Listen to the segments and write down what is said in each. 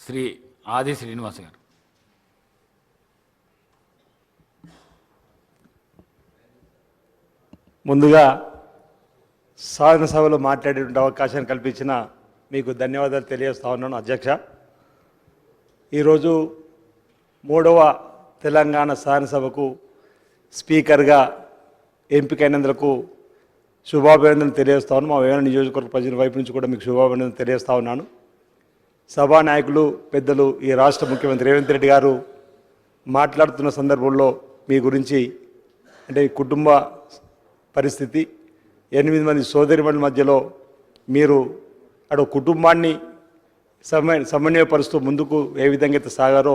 శ్రీ ఆది శ్రీనివాస్ గారు. ముందుగా సాధన సభలో మాట్లాడేటువంటి అవకాశం కల్పించిన మీకు ధన్యవాదాలు తెలియజేస్తా ఉన్నాను అధ్యక్ష. ఈరోజు మూడవ తెలంగాణ శాసనసభకు స్పీకర్గా ఎంపికైనందుకు శుభాభినందనలు తెలియజేస్తా ఉన్నాను. మా వేణ నియోజకవర్గ ప్రజల వైపు నుంచి కూడా మీకు శుభాభినందనలు తెలియజేస్తా ఉన్నాను. సభానాయకులు పెద్దలు ఈ రాష్ట్ర ముఖ్యమంత్రి రేవంత్ రెడ్డి గారు మాట్లాడుతున్న సందర్భంలో మీ గురించి అంటే ఈ కుటుంబ పరిస్థితి ఎనిమిది మంది సోదరిమణుల మధ్యలో మీరు అటు కుటుంబాన్ని సమయ సమన్వయపరుస్తూ ముందుకు ఏ విధంగా అయితే సాగారో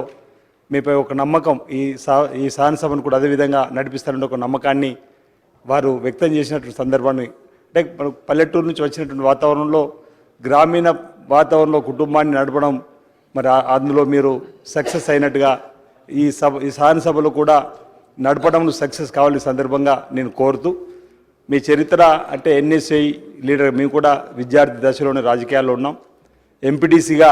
మీపై ఒక నమ్మకం ఈ సా ఈ సహన సభను కూడా అదేవిధంగా నడిపిస్తారనే ఒక నమ్మకాన్ని వారు వ్యక్తం చేసినటువంటి సందర్భాన్ని అంటే పల్లెటూరు నుంచి వచ్చినటువంటి వాతావరణంలో గ్రామీణ వాతావరణంలో కుటుంబాన్ని నడపడం మరి అందులో మీరు సక్సెస్ అయినట్టుగా ఈ సభ ఈ సాధన కూడా నడపడంలో సక్సెస్ కావాలి సందర్భంగా నేను కోరుతూ మీ చరిత్ర అంటే ఎన్ఎస్ఐ లీడర్ మేము కూడా విద్యార్థి దశలోనే రాజకీయాల్లో ఉన్నాం. ఎంపీటీసీగా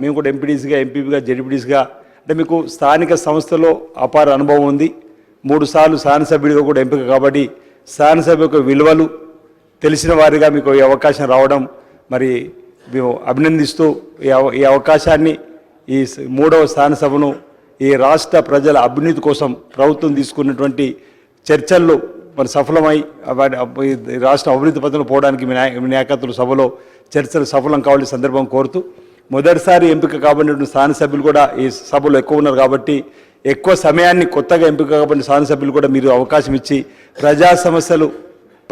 మేము కూడా ఎంపీటీసీగా ఎంపీపీగా జడ్పీటీసీగా అంటే మీకు స్థానిక సంస్థలో అపార అనుభవం ఉంది. మూడు సార్లు శాసనసభ్యుడిగా కూడా ఎంపిక కాబట్టి శాసనసభ యొక్క విలువలు తెలిసిన వారిగా మీకు ఈ అవకాశం రావడం మరి మేము అభినందిస్తూ ఈ అవ ఈ అవకాశాన్ని ఈ మూడవ మూడవ సభను ఈ రాష్ట్ర ప్రజల అభివృద్ధి కోసం ప్రభుత్వం తీసుకున్నటువంటి చర్చల్లో మరి సఫలమై రాష్ట్ర అభివృద్ధి పథంలో పోవడానికి మీ నాయకత్వం సభలో చర్చలు సఫలం కావాలని సందర్భం కోరుతూ మొదటిసారి ఎంపిక కాబడినటువంటి సభ్యులు కూడా ఈ సభలో ఎక్కువ ఉన్నారు కాబట్టి ఎక్కువ సమయాన్ని కొత్తగా ఎంపిక కాబడిన సభ్యులు కూడా మీరు అవకాశం ఇచ్చి ప్రజా సమస్యలు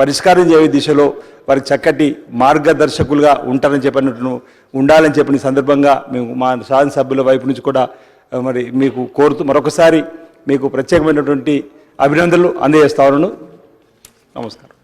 పరిష్కారం చేయ దిశలో వారికి చక్కటి మార్గదర్శకులుగా ఉంటారని చెప్పినట్టు ఉండాలని చెప్పిన సందర్భంగా మేము మా శాసనసభ్యుల వైపు నుంచి కూడా మరి మీకు కోరుతూ మరొకసారి మీకు ప్రత్యేకమైనటువంటి అభినందనలు అందజేస్తా ఉన్నాను. నమస్కారం.